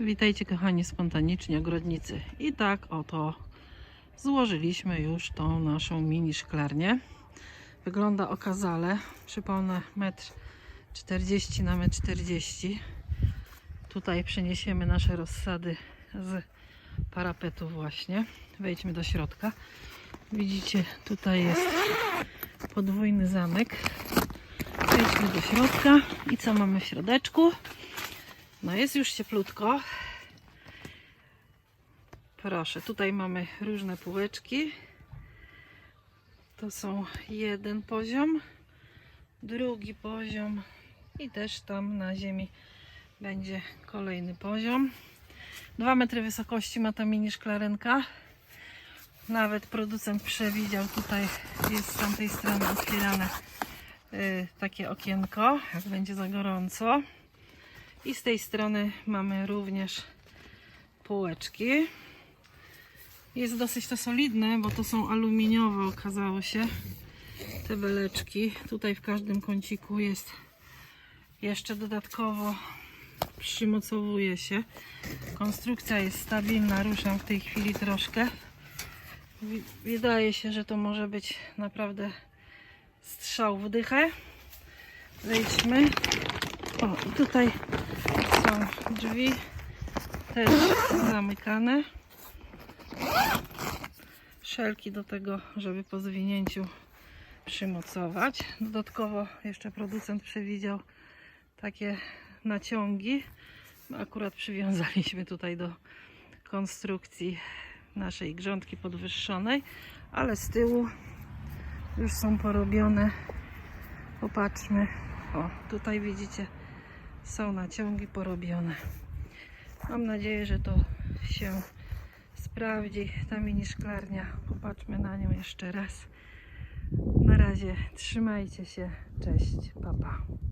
Witajcie kochani spontanicznie ogrodnicy. I tak oto złożyliśmy już tą naszą mini szklarnię. Wygląda okazale. Przypomnę 1,40 na 1,40 m. Tutaj przeniesiemy nasze rozsady z parapetu właśnie. Wejdźmy do środka. Widzicie, tutaj jest podwójny zamek. Wejdźmy do środka. I co mamy w środeczku? No jest już cieplutko. Proszę, tutaj mamy różne półeczki. To są jeden poziom, drugi poziom i też tam na ziemi będzie kolejny poziom. Dwa metry wysokości ma ta mini szklarenka. Nawet producent przewidział, tutaj jest z tamtej strony otwierane y, takie okienko, jak będzie za gorąco. I z tej strony mamy również półeczki. Jest dosyć to solidne, bo to są aluminiowe okazało się te beleczki. Tutaj w każdym kąciku jest jeszcze dodatkowo przymocowuje się. Konstrukcja jest stabilna, ruszam w tej chwili troszkę. Wydaje się, że to może być naprawdę strzał w dychę. Wejdźmy. I tutaj są drzwi też zamykane. Szelki do tego, żeby po zwinięciu przymocować. Dodatkowo jeszcze producent przewidział takie naciągi. My Akurat przywiązaliśmy tutaj do konstrukcji naszej grządki podwyższonej, ale z tyłu już są porobione. Popatrzmy. O, tutaj widzicie, są naciągi porobione. Mam nadzieję, że to się sprawdzi. Ta mini szklarnia. Popatrzmy na nią jeszcze raz. Na razie trzymajcie się. Cześć, papa. Pa.